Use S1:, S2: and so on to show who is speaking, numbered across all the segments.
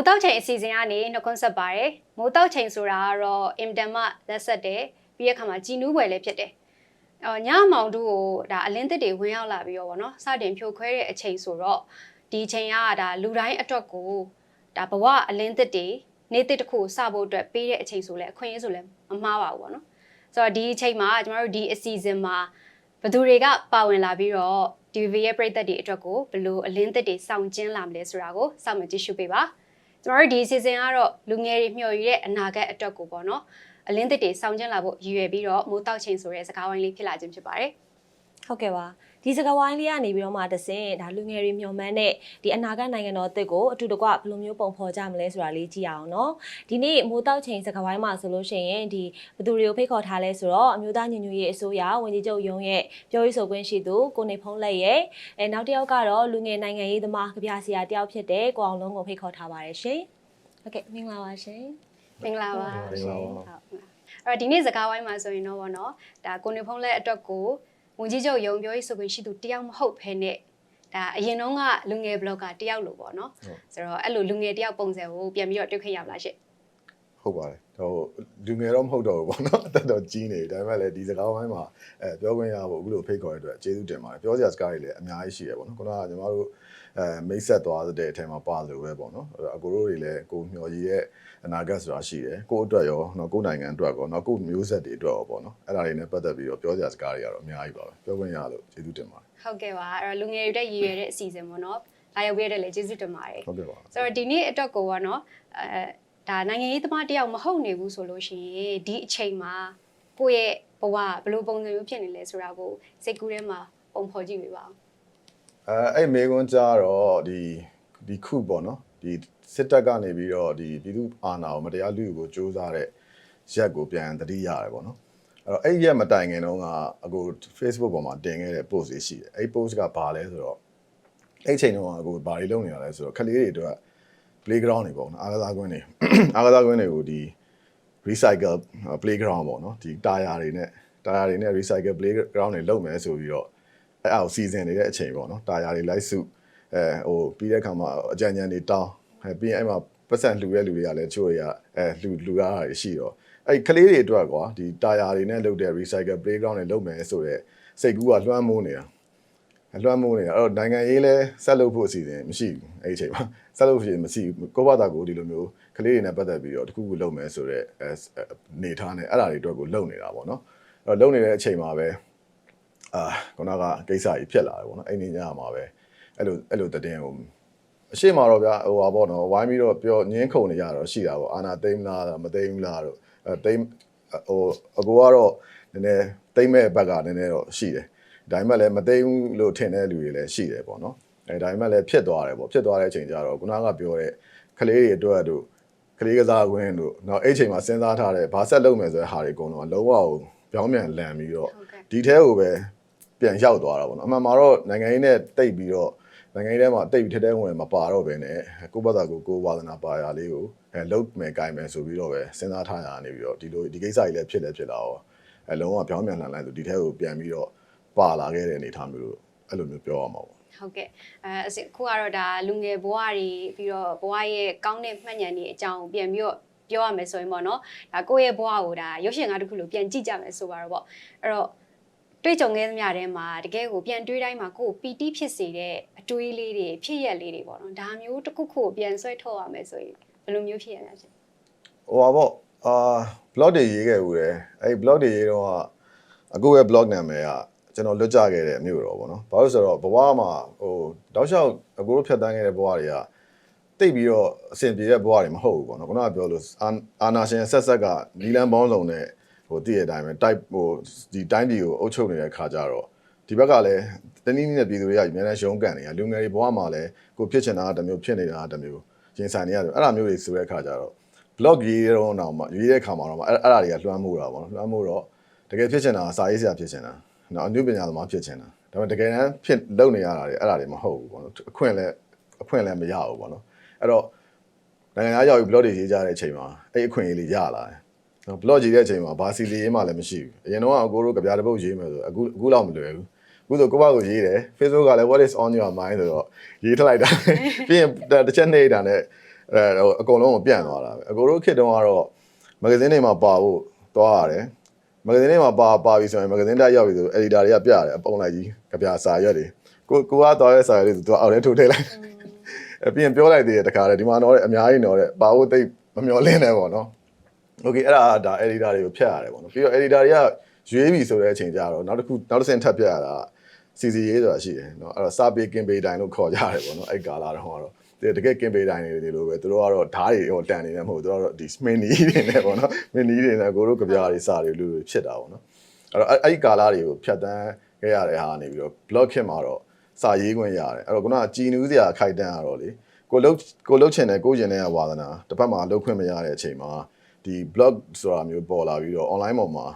S1: မိုးတောက်ချိန်အစီအစဉ်ကနေနှုတ်ခွန်းဆက်ပါတယ်မိုးတောက်ချိန်ဆိုတာကတော့အင်တန်မှလက်ဆက်တယ်ပြီးရခါမှာကြည်နူးပွဲလည်းဖြစ်တယ်အော်ညမောင်တို့ကိုဒါအလင်းတစ်တွေဝင်ရောက်လာပြီးတော့ဗောနော်စတင်ဖြိုခွဲတဲ့အချိန်ဆိုတော့ဒီအချိန်ကဒါလူတိုင်းအတွက်ကိုဒါဘဝအလင်းတစ်တွေနေ့တစ်တစ်ခုကိုစဖို့အတွက်ပေးတဲ့အချိန်ဆိုလဲအခွင့်အရေးဆိုလဲမမှားပါဘူးဗောနော်ဆိုတော့ဒီအချိန်မှာကျမတို့ဒီအစီအစဉ်မှာဘယ်သူတွေကပါဝင်လာပြီးတော့ DVB ရဲ့ပြည်သက်တွေအတွက်ကိုဘယ်လိုအလင်းတစ်တွေစောင့်ကျင်းလာမလဲဆိုတာကိုစောင့်မကြည့်ရှုပေးပါ ကျမတို့ဒီ season ကတော့လူငယ်တွေမျှော်ရည်တဲ့အနာဂတ်အတွက်ကိုပေါ့နော်အလင်းတစ်တွေစောင့်ကျင်းလာဖို့ရည်ရွယ်ပြီးတော့မိုးတောက်ချိန်ဆိုတဲ့စကားဝိုင်းလေးဖြစ်လာခြင်းဖြစ်ပါတယ်
S2: ဟုတ်ကဲ့ပါဒီစကားဝိုင်းလေးကနေပြီးတော့မှတဆင်ဒါလူငယ်တွေမျှော်မှန်းတဲ့ဒီအနာဂတ်နိုင်ငံတော်အသစ်ကိုအတူတကွဘယ်လိုမျိုးပုံဖော်ကြမလဲဆိုတာလေးကြည့်အောင်နော်ဒီနေ့မိုးတောက်ချိန်စကားဝိုင်းမှာဆိုလို့ရှိရင်ဒီဘယ်သူတွေကိုဖိတ်ခေါ်ထားလဲဆိုတော့အမျိုးသားညီညွတ်ရေးအစိုးရဝန်ကြီးချုပ်ရုံးရဲ့ပြောရေးဆိုခွင့်ရှိသူကိုနေဖုံးလက်ရဲ့အဲနောက်တစ်ယောက်ကတော့လူငယ်နိုင်ငံရေးသမားကြပြဆရာတယောက်ဖြစ်တဲ့ကိုအောင်လုံးကိုဖိတ်ခေါ်ထားပါတယ်ရှင်ဟုတ်ကဲ့မင်္ဂလာပါရှင်
S1: မင်္ဂလာပါ
S3: မင်္ဂလာပါ
S1: ဟုတ်အဲ့တော့ဒီနေ့စကားဝိုင်းမှာဆိုရင်တော့ဗောနော်ဒါကိုနေဖုံးလက်အတွက်ကို ဝန်ကြီးချုပ်ရုံပြောရေးဆိုခွင့်ရှိသူတယောက်မဟုတ်ဘဲနဲ့ဒါအရင်တော့ကလူငယ် blogger တယောက်လို့ပေါ့နော်ဆိုတော့အဲ့လိုလူငယ်တယောက်ပုံစံကိုပြန်ပြီးတော့တွေ့ခွင့်ရပါလားရှင့်
S3: ဟုတ်ပါတယ်ဟိုလူငယ်တော့မဟုတ်တော့ဘူးပေါ့နော်အသက်တော့ကြီးနေတယ်ဒါပေမဲ့လည်းဒီစကားဝိုင်းမှာအဲပြောခွင့်ရဖို့အခုလိုဖိတ်ခေါ်ရတဲ့အတွက်ကျေးဇူးတင်ပါတယ်ပြောစရာစကားတွေလည်းအများကြီးရှိရပေါ့နော်ခုနကညီမတို့ အဲမိတ်ဆက်သွားတဲ့အထက်မှာပါလို့ပဲပေါ့နော်အကိုတို့တွေလည်းကိုမျှော်ရည်ရဲ့အနာဂတ်ဆိုတာရှိတယ်ကိုအတွက်ရောနော်ကိုနိုင်ငံအတွက်ကောနော်ကိုမျိုးဆက်တွေအတွက်ရောပေါ့နော်အဲ့ဒါတွေနဲ့ပတ်သက်ပြီးတော့ပြောစရာစကားတွေကတော့အများကြီးပါပဲပြောခွင့်ရလို့ကျေးဇူးတင်ပါတယ်
S1: ဟုတ်ကဲ့ပါအဲ့တော့လူငယ်တွေတက်ရည်ရွယ်တဲ့အစီအစဉ်ပေါ့နော်လာရောက်ပြရတဲ့လေကျေးဇူးတင်ပါတယ်
S3: ဟုတ်ကဲ့ပါ
S1: ဆိုတော့ဒီနေ့အတွက်ကိုပေါ့နော်အဲဒါနိုင်ငံရေးသမားတယောက်မဟုတ်နေဘူးဆိုလို့ရှိရင်ဒီအချိန်မှာကိုယ့်ရဲ့ဘဝဘယ်လိုပုံစံမျိုးဖြစ်နေလဲဆိုတာကိုစိတ်ကူးထဲမှာပုံဖော်ကြည့်ပေးပါဦး
S3: အဲအဲ့မေကွန်းကြတော့ဒီဒီခုပေါ့နော်ဒီစစ်တပ်ကနေပြီးတော့ဒီပြည်သူအာဏာကိုမတရားလူကိုစ조사တဲ့ရက်ကိုပြန်တတိရတယ်ပေါ့နော်အဲ့တော့အဲ့ရက်မတိုင်ခင်တုန်းကအကို Facebook ပေါ်မှာတင်ခဲ့တဲ့ post လေးရှိတယ်အဲ့ post ကဘာလဲဆိုတော့အဲ့ချိန်တုန်းကအကိုဘာတွေလုပ်နေရလဲဆိုတော့ကလေးတွေအတွက် playground တွေပေါ့နော်အားကစားကွင်းတွေအားကစားကွင်းတွေကိုဒီ recycle playground ပေါ့နော်ဒီတာယာတွေနဲ့တာယာတွေနဲ့ recycle playground တွေလုပ်မယ်ဆိုပြီးတော့ အဲ့အောက်စီစဉ်နေတဲ့အချိန်ပေါ့နော်တာယာတွေလိုက်စုအဲဟိုပြီးတဲ့အခါမှာအကြံဉာဏ်တွေတောင်းအဲပြီးရင်အဲ့မှာပတ်စံလှူတဲ့လူတွေကလည်းချို့ရအဲလှူလှူရတာတွေရှိတော့အဲ့ကလေးတွေအတွက်ကွာဒီတာယာတွေနဲ့လုပ်တဲ့ recycle playground တွေလုပ်မယ်ဆိုတော့စိတ်ကူးကလွှမ်းမိုးနေတာအလွှမ်းမိုးနေတာအဲ့တော့နိုင်ငံရေးလဲဆက်လုပ်ဖို့အစီအစဉ်မရှိဘူးအဲ့ဒီအချိန်မှာဆက်လုပ်ဖို့မရှိဘူးကိုယ့်ဘာသာကိုဒီလိုမျိုးကလေးတွေနဲ့ပတ်သက်ပြီးတော့တခုခုလုပ်မယ်ဆိုတော့အဲနေထားနေအဲ့ဒါတွေအတွက်ကိုလုပ်နေတာပေါ့နော်အဲ့တော့လုပ်နေတဲ့အချိန်မှာပဲ အာခုနကကိစ္စကြီးဖြစ်လာတယ်ပေါ့နော်အဲ့ဒီညမှာပဲအဲ့လိုအဲ့လိုတည်င်းကိုအရှိမတော့ဗျာဟိုပါပေါ့နော်ဝိုင်းပြီးတော့ပြောညင်းခုန်နေကြတော့ရှိတာပေါ့အာနာသိမ့်လားမသိမ့်ဘူးလားတော့အဲသိမ့်ဟိုအကူကတော့နည်းနည်းသိမ့်မဲ့ဘက်ကနည်းနည်းတော့ရှိတယ်ဒါပေမဲ့လည်းမသိမ့်ဘူးလို့ထင်တဲ့လူတွေလည်းရှိတယ်ပေါ့နော်အဲဒါပေမဲ့လည်းဖြစ်သွားတယ်ပေါ့ဖြစ်သွားတဲ့အချိန်ကျတော့ခုနကပြောတဲ့ကလေးတွေအတွက်တို့ကလေးကစားကွင်းတို့နောက်အဲ့ချိန်မှာစဉ်းစားထားတဲ့ဘာဆက်လုပ်မယ်ဆိုတဲ့ဟာတွေအကုန်လုံးလုံးဝပြောင်းပြန်လန်ပြီးတော့
S1: ဟုတ်ကဲ့
S3: ဒီထဲကိုပဲ ပြန်ရောက်သွားတာပေါ့နော်အမှန်မှာတော့နိုင်ငံရေးနဲ့တိတ်ပြီးတော့နိုင်ငံရေးထဲမှာတိတ်ပြီးထဲထဲဝင်မပါတော့ဘဲနဲ့ကိုယ့်ဘာသာကိုကိုယ်ဝါသနာပါရလေးကိုအဲလုတ်မယ်ကိုင်မယ်ဆိုပြီးတော့ပဲစဉ်းစားထားရနေပြီးတော့ဒီလိုဒီကိစ္စကြီးလည်းဖြစ်လည်းဖြစ်လာတော့အဲလုံးဝပြောင်းပြန်လှန်လိုက်ဆိုဒီထဲကိုပြန်ပြီးတော့ပါလာခဲ့တဲ့အနေအထားမျိုးလို့အဲ့လိုမျိုးပြောရမှာပေါ့
S1: ဟုတ်ကဲ့အဲအစစ်ခုကတော့ဒါလူငယ်ဘဝတွေပြီးတော့ဘဝရဲ့ကောင်းတဲ့မှတ်ဉာဏ်တွေအကြောင်းပြန်ပြီးတော့ပြောရမယ်ဆိုရင်ပေါ့နော်ဒါကိုယ့်ရဲ့ဘဝကိုဒါရုပ်ရှင်ကားတစ်ခုလိုပြန်ကြည့်ကြမယ်ဆိုပါတော့ပေါ့အဲ့တော့ တွေ့ကြုံခဲ့သမျှထဲမှာတကယ်ကိုပြန်တွေးတိုင်းမှာကိုယ်ပီတိဖြစ်စေတဲ့အတွေးလေးတွေဖြစ်ရက်လေးတွေပေါ့နော်ဒါမျိုးတစ်ခုခုကိုပြန်ဆွဲထုတ်ရမယ်ဆိုရင်ဘယ်လိုမျိုးဖြစ်ရလဲရှင်
S3: ဟိုပါပေါ့အာ blog တွေရေးခဲ့ဦးတယ်အဲ့ဒီ blog တွေရေးတော့အကိုရဲ့ blog နာမည်ကကျွန်တော်လွတ်ကြခဲ့တဲ့မြို့တော်ပေါ့နော်ဘာလို့ဆိုတော့ဘဝမှာဟိုတောက်လျှောက်အကိုတို့ဖြတ်တန်းခဲ့တဲ့ဘဝတွေကတိတ်ပြီးတော့အဆင်ပြေတဲ့ဘဝတွေမဟုတ်ဘူးပေါ့နော်ခုနကပြောလို့အာအာနာရှင်ဆက်ဆက်ကနီလန်ပေါင်းစုံနဲ့ ဟိုတည့်ရတဲ့အတိုင်းပဲ type ဟိုဒီတိုင်းပြည်ကိုအုပ်ချုပ်နေတဲ့ခါကြတော့ဒီဘက်ကလည်းတနည်းနည်းနဲ့ပြည်သူတွေကအများနဲ့ရှုံးကန်နေတာလူငယ်တွေဘဝမှာလည်းကိုဖြစ်ချင်တာကတစ်မျိုးဖြစ်နေတာကတစ်မျိုးရင်ဆိုင်နေရတယ်အဲ့ဒါမျိုးတွေဆိုတဲ့ခါကြတော့ blog ရေးတော့တော့မှရေးတဲ့ခါမှာတော့မှအဲ့အဲ့ဒါတွေကလွှမ်းမိုးတာပေါ့နော်လွှမ်းမိုးတော့တကယ်ဖြစ်ချင်တာစာရေးဆရာဖြစ်ချင်တာနော်အနုပညာသမားဖြစ်ချင်တာဒါပေမဲ့တကယ်တမ်းဖြစ်လုပ်နေရတာတွေအဲ့ဒါတွေမဟုတ်ဘူးပေါ့နော်အခွင့်လည်းအခွင့်လည်းမရဘူးပေါ့နော်အဲ့တော့နိုင်ငံသားရောက်ပြီး blog တွေရေးကြတဲ့အချိန်မှာအဲ့အခွင့်အရေးလေးရလာတယ် နော် blog ရေးတဲ့အချိန်မှာဘာစီလီရေးမှလည်းမရှိဘူးအရင်တော့အကိုတို့ကြပြတဲ့ပုတ်ရေးမယ်ဆိုအခုအခုလောက်မလွယ်ဘူးအခုဆိုကိုယ့်ဘာကိုရေးတယ် Facebook ကလည်း what is on your mind ဆိုတော့ရေးထလိုက်တာပြီးရင်တစ်ချက်နှိပ်တာနဲ့အဲဟိုအကုန်လုံးကိုပြန့်သွားတာပဲအကိုတို့ခေတ်တုန်းကတော့မဂ္ဂဇင်းတွေမှာပါဖို့သွားရတယ်မဂ္ဂဇင်းတွေမှာပါပါပြီဆိုရင်မဂ္ဂဇင်းတက်ရောက်ပြီဆိုအက်ဒီတာတွေကပြရတယ်အပုံလိုက်ကြီးကြပြစာရွက်တွေကိုကိုကသွားတဲ့စာရွက်တွေဆိုသူကအောက်ထဲထိုးထည့်လိုက်အပြင်ပြောလိုက်သေးတယ်တခါတည်းဒီမှာတော့အများကြီးတော့တဲ့ပါဖို့တိတ်မမျောလင်းနေပေါ့နော် โอเคအဲ့ဒါဒါ editor တွေကိုဖြတ်ရတယ်ပေါ့နော်ပြီးတော့ editor တွေကရွေးပြီဆိုတဲ့အချိန်ကျတော့နောက်တစ်ခုနောက်တစ်ဆင့်ထပ်ဖြတ်ရတာစီစီရေးဆိုတာရှိတယ်เนาะအဲ့တော့စာပေကင်ပေတိုင်လို့ခေါ်ကြရတယ်ပေါ့နော်အဲ့ကာလာတော့ကတော့တကယ်ကင်ပေတိုင်တွေလိုပဲသူတို့ကတော့ဓာတ်တွေဟိုတန်နေနေမဟုတ်သူတို့ကတော့ဒီ min နီးတွေနဲ့ပေါ့နော် min နီးတွေနဲ့ကိုတို့ကြပြားတွေစာတွေလူတွေဖြစ်တာပေါ့နော်အဲ့တော့အဲ့အဲ့ဒီကာလာတွေကိုဖြတ်တန်းခဲ့ရတဲ့ဟာနေပြီးတော့ blog ခင်မှာတော့စာရေးခွင့်ရတယ်အဲ့တော့ခုနကကြည်နူးစရာခိုက်တန်းရတော့လေကိုလုတ်ကိုလုတ်ချင်တယ်ကိုကျင်တဲ့ဝါသနာတစ်ဖက်မှာလုတ်ခွင့်မရတဲ့အချိန်မှာ ဒီ blog ဆိုတာမျိုးပေါ်လာပြီးတော့ online ပေါ်မှာ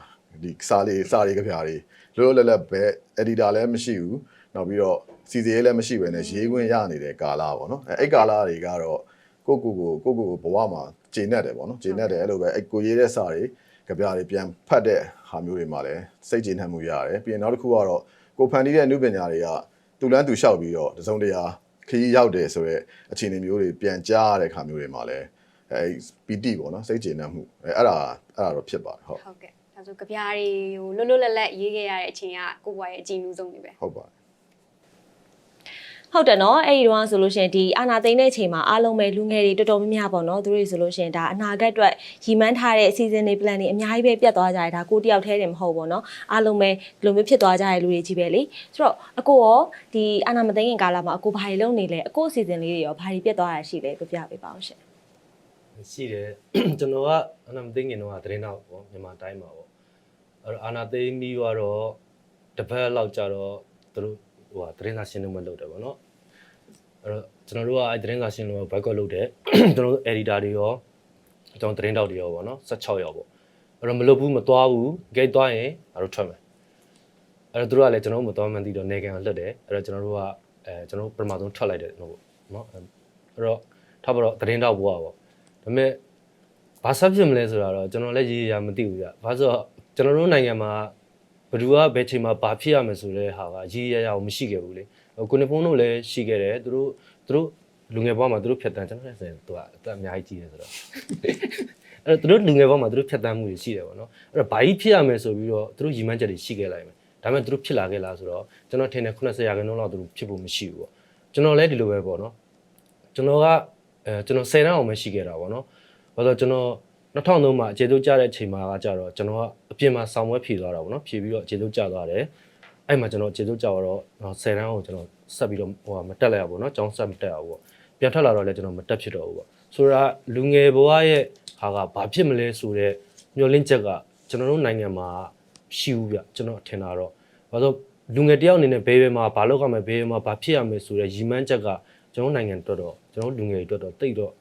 S3: ဒီစာလေးစာလေးကြပြားတွေလောလောလတ်လတ်ပဲ editor လည်းမရှိဘူးနောက်ပြီးတော့စီစီရေးလည်းမရှိဘဲနဲ့ရေးခွင့်ရနေတဲ့ကာလပေါ့နော်အဲအဲ့ကာလတွေကတော့ကိုကိုကိုကိုကိုကိုဘဝမှာဂျင်းနဲ့တယ်ပေါ့နော်ဂျင်းနဲ့တယ်အဲ့လိုပဲအဲ့ကိုရေးတဲ့စာတွေကြပြားတွေပြန်ဖတ်တဲ့ဟာမျိုးတွေမှာလည်းစိတ်ဂျင်းနှံမှုရတယ်ပြီးရင်နောက်တစ်ခုကတော့ကိုဖန်တီးတဲ့အမှုပညာတွေကတူလန်းတူလျှောက်ပြီးတော့တစုံတရာခရီးရောက်တယ်ဆိုတော့အခြေအနေမျိုးတွေပြန်ကြားရတဲ့ခါမျိုးတွေမှာလည်း အဲပီတိပေါ့နော်စိတ်ကျေနပ်မှုအဲအဲ့ဒါအဲ့ဒါတော့ဖြစ်ပါတယ်ဟုတ်
S1: ဟုတ်ကဲ့ဒါဆိုကြပြားတွေကိုလွတ်လွတ်လပ်လပ်ရေးခဲ့ရတဲ့အချိန်ကကိုယ့်ဘဝရဲ့အကြည့်နူးဆုံးတွေပဲ
S3: ဟုတ်ပါတယ်
S2: ဟုတ်တယ်နော်အဲ့ဒီတော့ဆိုလို့ရှိရင်ဒီအာနာသိန်းတဲ့အချိန်မှာအားလုံးပဲလူငယ်တွေတော်တော်များများပေါ့နော်သူတို့တွေဆိုလို့ရှိရင်ဒါအနာဂတ်အတွက်ရည်မှန်းထားတဲ့အစီအစဉ်တွေ plan တွေအများကြီးပဲပြတ်သွားကြတယ်ဒါကိုတယောက်တည်းတင်မဟုတ်ဘူးပေါ့နော်အားလုံးပဲဒီလိုမျိုးဖြစ်သွားကြတဲ့လူတွေကြီးပဲလေဆိုတော့အကိုရောဒီအာနာမသိန်းခင်ကာလမှာအကိုဘာတွေလုပ်နေလဲအကိုအစီအစဉ်လေးတွေရောဘာတွေပြတ်သွားတာရှိလဲပြပြပေးပါအောင်ရှင်
S4: ရှိတယ်ကျွန်တော်ကအနာမသိငင်တော့ကသတင်းတော့ပေါ့မြန်မာတိုင်းမှာပေါ့အဲ့တော့အာနာသိမီကတော့တစ်ပတ်လောက်ကြာတော့သူတို့ဟိုဟာသတင်းစာရှင်းလင်းပွဲလုပ်တယ်ပေါ့နော်အဲ့တော့ကျွန်တော်တို့ကအဲ့သတင်းစာရှင်းလင်းပွဲ boycott လုပ်တယ်ကျွန်တော်တို့ editor တွေရောကျွန်တော်သတင်းတောက်တွေရောပေါ့နော်16ရောက်ပေါ့အဲ့တော့မလုပ်ဘူးမသွားဘူး gate သွားရင်ငါတို့ထွက်မယ်အဲ့တော့သူတို့ကလည်းကျွန်တော်တို့မသွားမှန်းသိတော့နေကန်လွတ်တယ်အဲ့တော့ကျွန်တော်တို့ကအဲကျွန်တော်တို့ပထမဆုံးထွက်လိုက်တယ်ဟုတ်ပေါ့နော်အဲ့တော့ထားပါတော့သတင်းတောက်ဘွားပေါ့ ဒါပေမဲ့ဘာဆက်ဖြစ်မလဲဆိုတာတော့ကျွန်တော်လည်းရေးရမသိဘူးကြ။ဘာလို့ဆိုတော့ကျွန်တော်တို့နိုင်ငံမှာဘယ်သူကဘယ်ချိန်မှာဘာဖြစ်ရမယ်ဆိုတဲ့ဟာကရေးရရအောင်မရှိခဲ့ဘူးလေ။ဟိုကိုနေဖုန်းတို့လည်းရှိခဲ့တယ်။သူတို့သူတို့လူငယ်ဘဝမှာသူတို့ဖြတ်တန်းကျွန်တော်လည်းဆိုရင်သူကအသက်အများကြီးကြီးတယ်ဆိုတော့အဲ့တော့သူတို့လူငယ်ဘဝမှာသူတို့ဖြတ်တန်းမှုတွေရှိတယ်ပေါ့နော်။အဲ့တော့ဘာကြီးဖြစ်ရမယ်ဆိုပြီးတော့သူတို့ရည်မှန်းချက်တွေရှိခဲ့လိုက်မယ်။ဒါပေမဲ့သူတို့ဖြစ်လာခဲ့လားဆိုတော့ကျွန်တော်ထင်တယ်90ရာခိုင်နှုန်းလောက်သူတို့ဖြစ်ဖို့မရှိဘူးပေါ့။ကျွန်တော်လည်းဒီလိုပဲပေါ့နော်။ကျွန်တော်က အဲကျွန်တော်10တန်းအောင်ပဲရှိခဲ့တာပေါ့နော်။ဘာလို့လဲကျွန်တော်2003မှာအခြေတုပ်ကြတဲ့အချိန်မှာကကြတော့ကျွန်တော်ကအပြင်မှာဆောင်းပွဲဖြေသွားတာပေါ့နော်ဖြေပြီးတော့အခြေတုပ်ကြသွားတယ်အဲ့မှာကျွန်တော်အခြေတုပ်ကြတော့10တန်းကိုကျွန်တော်ဆက်ပြီးတော့ဟိုမတက်လိုက်ရပါဘောနော်ကျောင်းဆက်မတက်ရဘူးပေါ့ပြန်ထွက်လာတော့လည်းကျွန်တော်မတက်ဖြစ်တော့ဘူးပေါ့ဆိုတော့လူငယ်ဘဝရဲ့ဟာကဘာဖြစ်မလဲဆိုတော့မျောလင့်ချက်ကကျွန်တော်တို့နိုင်ငံမှာရှိဘူးဗျကျွန်တော်ထင်တာတော့ဘာလို့လူငယ်တယောက်အနေနဲ့ဘေးဘေးမှာဘာလုပ်ရမလဲဘေးဘေးမှာဘာဖြစ်ရမလဲဆိုတော့ရည်မှန်းချက်ကကျွန်တော်နိုင်ငံအတွက်တော့ ကျွန်တော်လူငယ်တွေအတွက်တော့တိတ်တော့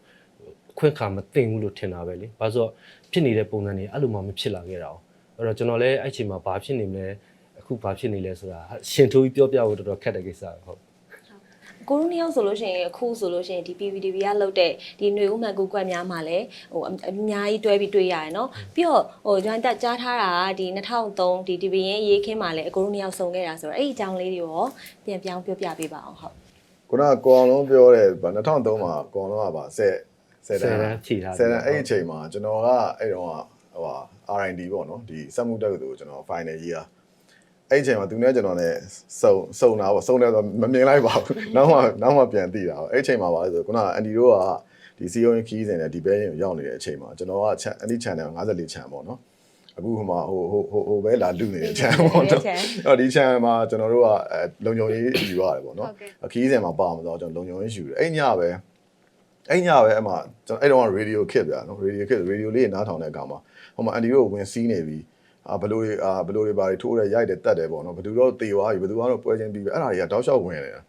S4: ခွင့်ခါမသိဘူးလို့ထင်တာပဲလေ။ဘာလို့ဆိုတော့ဖြစ်နေတဲ့ပုံစံတွေအဲ့လိုမှမဖြစ်လာခဲ့တာ哦။အဲ့တော့ကျွန်တော်လည်းအဲ့ချိန်မှာဘာဖြစ်နေမလဲအခုဘာဖြစ်နေလဲဆိုတာရှင်ထိုးပြီးပြောပြဖို့တော်တော်ခက်တဲ့ကိစ္စဟုတ်
S2: ကိုရိုနီယောက်ဆိုလို့ရှိရင်အခုဆိုလို့ရှိရင်ဒီ PVDB ကလုတ်တဲ့ဒီຫນွေဥမှန်ကူကွက်များမှာလည်းဟိုအများကြီးတွဲပြီးတွေ့ရရယ်နော်ပြီးတော့ဟိုကျွန်တော်တက်ကြားထားတာကဒီ2003ဒီ DB ရင်ရေးခင်းမှာလည်းကိုရိုနီယောက်ဆုံခဲ့တာဆိုတော့အဲ့ဒီအကြောင်းလေးတွေရောပြန်ပြောင်းပြောပြပေးပါအောင်ဟုတ်
S3: ခုနကကိုအောင်လုံးပြောတဲ့ဗာ2003မှာကိုအောင်လုံးကဗာ10 10
S4: ဆယ်
S3: တ
S4: တ
S3: န်း
S4: န်းဖြည့်ထား
S3: 10တန်းအဲ့ဒီအချိန်မှာကျွန်တော်ကအဲ့တော့ဟိုဟာ R&D ပေါ့နော်ဒီစက်မှုတက်ကတူကျွန်တော် final year အဲ့ဒီအချိန်မှာသူနဲ့ကျွန်တော်နဲ့စုံစုံတာပေါ့စုံတယ်ဆိုမမြင်လိုက်ပါဘူးနောက်မှနောက်မှပြန်သိတာပေါ့အဲ့ဒီအချိန်မှာပါလဲဆိုခုနကအန်ဒီတို့ကဒီ CEO ခီးစဉ်နဲ့ဒီဘဲရင်ရောက်နေတဲ့အချိန်မှာကျွန်တော်ကအဲ့ဒီ channel 54 channel ပေါ့နော် အခုဟိုမှာဟိုဟိုဟိုဟိုပဲလာလူနေတဲ့ channel ပေါ့နော်အဲ့ဒီ channel မှာကျွန်တော်တို့ကအဲလုံခြုံရေးယူရတယ်ပေါ့နော်
S1: ဟုတ်ကဲ့
S3: အခီးစဉ်မှာပါမှာတော့ကျွန်တော်လုံခြုံရေးယူတယ်အဲ့ညပဲအဲ့ညပဲအမှကျွန်တော်အဲ့တော့ radio kit ဗျာနော် radio kit radio လေးနားထောင်တဲ့အခါမှာဟိုမှာအန်ဒီတို့ဝင်စီးနေပြီအာဘလို့တွေအာဘလို့တွေဘာတွေထိုးတယ်ရိုက်တယ်တက်တယ်ပေါ့နော်ဘယ်သူတော့တေသွားပြီဘယ်သူကတော့ပွဲချင်းပြီးပြီအဲ့ဒါတွေကတောက်လျှောက်ဝင်နေတာ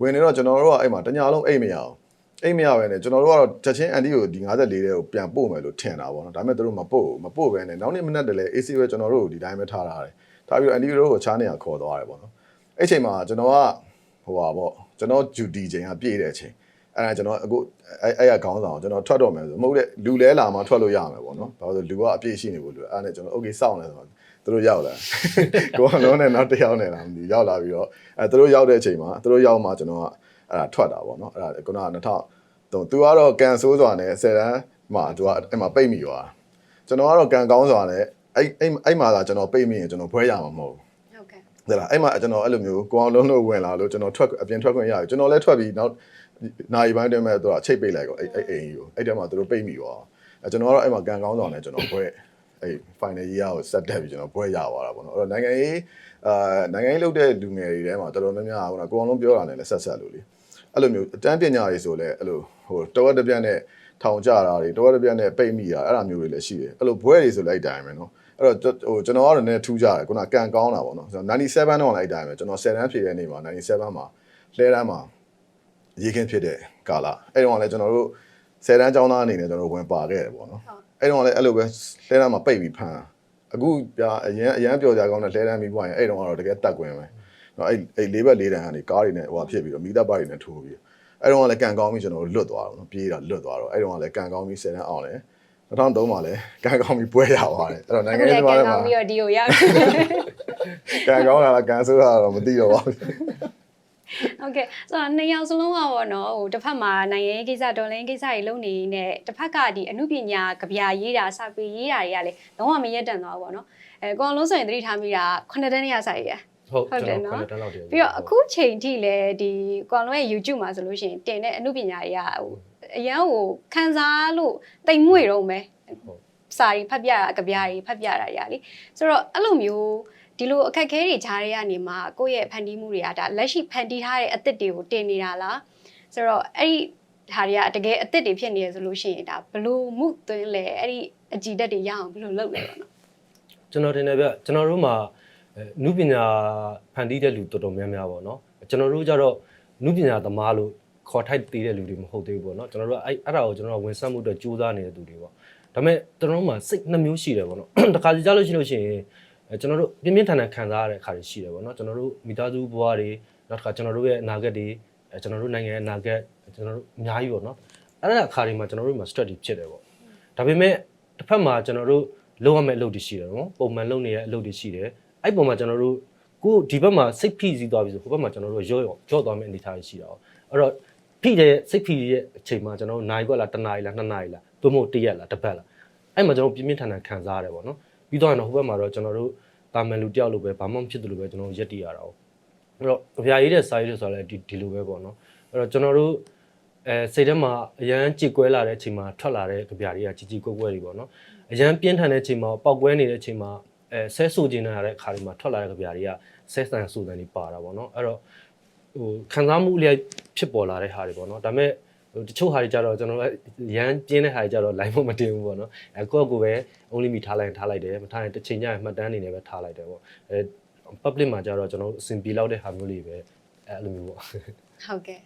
S3: ဝင်နေတော့ကျွန်တော်တို့ကအဲ့မှာတညာလုံးအိတ်မရအောင် အိတ်မရပဲနဲ့ကျွန်တော်တို့ကတော့ချက်ချင်းအန်ဒီကိုဒီ54တဲ့ကိုပြန်ပို့မယ်လို့ထင်တာပေါ့နော်ဒါပေမဲ့သူတို့မပို့ဘူးမပို့ပဲနဲ့နောက်နေ့မနေ့တည်းလဲ AC ပဲကျွန်တော်တို့ဒီတိုင်းပဲထားထားတယ်ထားပြီးတော့အန်ဒီတို့ကိုချားနေရခေါ်သွားတယ်ပေါ့နော်အဲ့ချိန်မှာကျွန်တော်ကဟိုပါပေါ့ကျွန်တော် duty ချိန်ကပြည့်တဲ့အချိန်အဲ့ဒါကျွန်တော်အခုအဲ့အဲ့ရခေါင်းဆောင်ကျွန်တော်ထွက်တော့မယ်ဆိုမဟုတ်တဲ့လူလဲလာမှထွက်လို့ရမယ်ပေါ့နော်ဘာလို့လဲလူကအပြည့်ရှိနေဖို့လို့အဲ့ဒါနဲ့ကျွန်တော် okay စောင့်နေဆိုတော့သူတို့ရောက်လာကိုကလုံးနဲ့နောက်တစ်ယောက်နဲ့လာမသိဘူးရောက်လာပြီးတော့အဲသူတို့ရောက်တဲ့အချိန်မှာသူတို့ရောက်မှကျွန်တော်က အဲ့ဒါထွက်တာပေါ့နော်အဲ့ဒါခုနက2000သူသူကတော့ကန်ဆိုးစွာနဲ့10တန်းမှာသူကအဲ့မှာပိတ်မိသွားကျွန်တော်ကတော့ကန်ကောင်းစွာနဲ့အဲ့အဲ့အဲ့မှာသာကျွန်တော်ပိတ်မိရင်ကျွန်တော်ဘွဲရမှာမဟုတ်ဘူး
S1: ဟုတ်ကဲ့
S3: ဟဲ့လားအဲ့မှာကျွန်တော်အဲ့လိုမျိုးကိုအောင်လုံးလို့ဝင်လာလို့ကျွန်တော်ထွက်အပြင်ထွက်ခွင့်ရတယ်ကျွန်တော်လည်းထွက်ပြီးနောက်နိုင်ပိုင်းတည်းမဲ့သူကချိတ်ပိတ်လိုက်ကောအဲ့အဲ့အိမ်ကြီးကိုအဲ့တည်းမှာသူတို့ပိတ်မိသွားအဲကျွန်တော်ကတော့အဲ့မှာကန်ကောင်းဆောင်နဲ့ကျွန်တော်ဘွဲအဲ့ final year ကိုဆက်တက်ပြီးကျွန်တော်ဘွဲရသွားတာပေါ့နော်အဲ့တော့နိုင်ငံရေးအာနိုင်ငံရေးလုပ်တဲ့လူငယ်တွေထဲမှာတော်တော်များများကကိုအောင်လုံးပြောတာနဲ့လည်းဆက်ဆက်လို့လေ အဲ့လိုမျိုးအတန်းပညာတွေဆိုလဲအဲ့လိုဟိုတဝက်တစ်ပြက်နဲ့ထောင်ကြတာတွေတဝက်တစ်ပြက်နဲ့ပိတ်မိတာအဲ့လိုမျိုးတွေလည်းရှိတယ်အဲ့လိုဘွဲတွေဆိုလိုက်တိုင်းပဲနော်အဲ့တော့ဟိုကျွန်တော်ကတော့လည်းထူးကြတယ်ခုနကန်ကောင်းတာပေါ့နော်ဆိုတော့97တော့လိုက်တိုင်းပဲကျွန်တော်7တန်းဖြည့်တဲ့နေ့မှာ97မှာလှဲတန်းမှာရေခင်းဖြစ်တဲ့ကာလအဲ့တော့လည်းကျွန်တော်တို့10တန်းကျောင်းသားအနေနဲ့ကျွန်တော်တို့ဝင်ပါခဲ့တယ်ပေါ့နော်အဲ့တော့လည်းအဲ့လိုပဲလှဲတန်းမှာပိတ်ပြီးဖမ်းအခုပြအရင်အရင်ပြောကြကောင်းတဲ့လှဲတန်းပြီးပွားရင်အဲ့တော့ကတော့တကယ်တက်ကွင်းပဲ နော်အဲ့အဲ့လေးဘက်လေးတန်းကနေကားတွေနဲ့ဟိုဖြစ်ပြီးတော့မိသားပါတွေနဲ့ထိုးပြီးအဲ့တော့လည်းကန်ကောင်းပြီးကျွန်တော်တို့လွတ်သွားတော့နော်ပြေးတာလွတ်သွားတော့အဲ့တော့လည်းကန်ကောင်းပြီး10တန်းအောင်တယ်2003မှာလည်းကန်ကောင်းပြီးပွဲရပါတယ်အဲ့တော့နိုင်ငံ
S1: အခု
S3: ရေး
S1: လည်း
S3: သမား
S1: ကန်
S3: တွေ
S1: ကော
S3: မှာ
S1: င်းပြီးတော့ဒီကိုရောက်
S3: ကန်ကောင်းတာလားကန်ဆိုးတာတော့မသိတော့ပါဘူး
S1: ဟုတ်ကဲ့ဆိုတော့နှစ်ယောက်စလုံးကပေါ့နော်ဟိုတစ်ဖက်မှာနိုင်ငံရေးကိစ္စဒေါ်လာရေးကိစ္စတွေလုပ်နေနေတစ်ဖက်ကဒီအမှုပညာကြပြရေးတာစာပေရေးတာတွေကလေလုံးဝမရက်တန်သွားဘူးပေါ့နော်အဲကိုအောင်လုံးဆိုရင်သတိထားမိတာ9တန်းနဲ့ရဆိုင်ရ
S4: ဟုတ်
S1: ဟုတ်တယ်
S4: ကျွန်
S1: နော်
S4: တော်9တန်းလောက်တည်း
S1: ပြီးတော့အခုချိန်ထိလည်းဒီကိုအောင်လုံးရဲ့ YouTube မှာဆိုလို့ရှိရင်တင်တဲ့အမှုပညာတွေကဟိုအရန်ဟိုခန်းစားလို့တိမ်မွေတော့မယ်စာရီဖတ်ပြတာကြပြာတွေဖတ်ပြတာတွေကလေဆိုတော့အဲ့လိုမျိုးဒီလိုအခက်အခဲတွေကြားတွေကနေမှကိုယ့်ရဲ့ဖန်တီးမှုတွေကဒါလက်ရှိဖန်တီးထားတဲ့အသစ်တွေကိုတင်နေတာလားဆိုတော့အဲ့ဒီဟာတွေကတကယ်အသစ်တွေဖြစ်နေရဆိုလို့ရှိရင်ဒါဘလို့မှုသွင်းလဲအဲ့ဒီအကြည်တက်တွေရအောင်ဘလို့လုပ်လဲပေါ့နော်
S4: ကျွန်တော်တင်တယ်ဗျကျွန်တော်တို့မှာအဲ နုပညာဖန်တီးတဲ့လူတော်တော်များများပေါ့နော်ကျွန်တော်တို့ကြတော့နုပညာသမားလို့ခေါ်ထိုက်သေးတဲ့လူတွေမဟုတ်သေးဘူးပေါ့နော်ကျွန်တော်တို့ကအဲ့အဲ့ဒါကိုကျွန်တော်တို့ကဝင်ဆက်မှုအတွက်ကြိုးစားနေတဲ့သူတွေပေါ့ဒါပေမဲ့ကျွန်တော်တို့မှာစိတ်နှမျိုးရှိတယ်ပေါ့နော်တခါကြကြလို့ရှိလို့ရှိရင်အဲကျွန်တော်တို့ပြင်းပြင်းထန်ထန်ခံစားရတဲ့အခါတွေရှိတယ်ပေါ့နော်ကျွန်တော်တို့မိသားစုဘဝတွေနောက်တစ်ခါကျွန်တော်တို့ရဲ့အနာဂတ်တွေအဲကျွန်တော်တို့နိုင်ငံရဲ့အနာဂတ်ကျွန်တော်တို့အများကြီးပေါ့နော်အဲ့ဒါအခါတွေမှာကျွန်တော်တို့မှာ stress တွေဖြစ်တယ်ပေါ့ဒါပေမဲ့တစ်ဖက်မှာကျွန်တော်တို့လုပ်ရမယ့်အလုပ်တွေရှိတယ်နော်ပုံမှန်လုပ်နေတဲ့အလုပ်တွေရှိတယ် အဲ့ပုံမှာကျွန်တော်တို့ကိုဒီဘက်မှာစိတ်ဖိစီးသွားပြီဆိုဟိုဘက်မှာကျွန်တော်တို့ရော့ရော့ကြော့သွားမယ့်အနေအထားတွေရှိတာ哦အဲ့တော့ဖိတဲ့စိတ်ဖိရဲ့အချိန်မှာကျွန်တော်တို့နိုင်ခွက်လားတစ်နာရီလားနှစ်နာရီလားသို့မဟုတ်တစ်ရက်လားတစ်ပတ်လားအဲ့မှာကျွန်တော်ပြင်းပြင်းထန်ထန်ခံစားရတယ်ပေါ့နော်ပြီးတော့ရင်တော့ဟိုဘက်မှာတော့ကျွန်တော်တို့တာမန်လူတယောက်လိုပဲဘာမှမဖြစ်တယ်လို့ပဲကျွန်တော်တို့ရက်တည်ရတာ哦အဲ့တော့အပြာရေးတဲ့စာရေးတဲ့ဆိုတာလည်းဒီဒီလိုပဲပေါ့နော်အဲ့တော့ကျွန်တော်တို့အဲစိတ်ထဲမှာအရန်ကြစ်ကွဲလာတဲ့အချိန်မှာထွက်လာတဲ့ကြပြာတွေကជីជីကွဲကွဲတွေပေါ့နော်အရန်ပြင်းထန်တဲ့အချိန်မှာပောက်ကွဲနေတဲ့အချိန်မှာ အဲဆဲဆူကျင်နေရတဲ့အခါတွေမှာထွက်လာတဲ့ကြပြာတွေကဆဲဆန်ဆူတန်တွေပါတာပေါ့နော်အဲ့တော့ဟိုခံစားမှုအလျက်ဖြစ်ပေါ်လာတဲ့ဟာတွေပေါ့နော်ဒါပေမဲ့ဟိုတချို့ဟာတွေကြတော့ကျွန်တော်တို့ရန်ပြင်းတဲ့ဟာတွေကြတော့ line မမတင်ဘူးပေါ့နော်အဲကိုယ့်ကိုယ်ပဲ only မိထားလိုက်ရင်ထားလိုက်တယ်မထားရင်တစ်ချိန်ကျရင်မှတ်တမ်းအနေနဲ့ပဲထားလိုက်တယ်ပေါ့အဲ public မှာကြတော့ကျွန်တော်တို့အဆင်ပြေလောက်တဲ့ဟာမျိုးလေးပဲအဲအဲ့လိုမျိုးပေါ့
S1: ဟုတ်ကဲ့ဟုတ်ကဲ့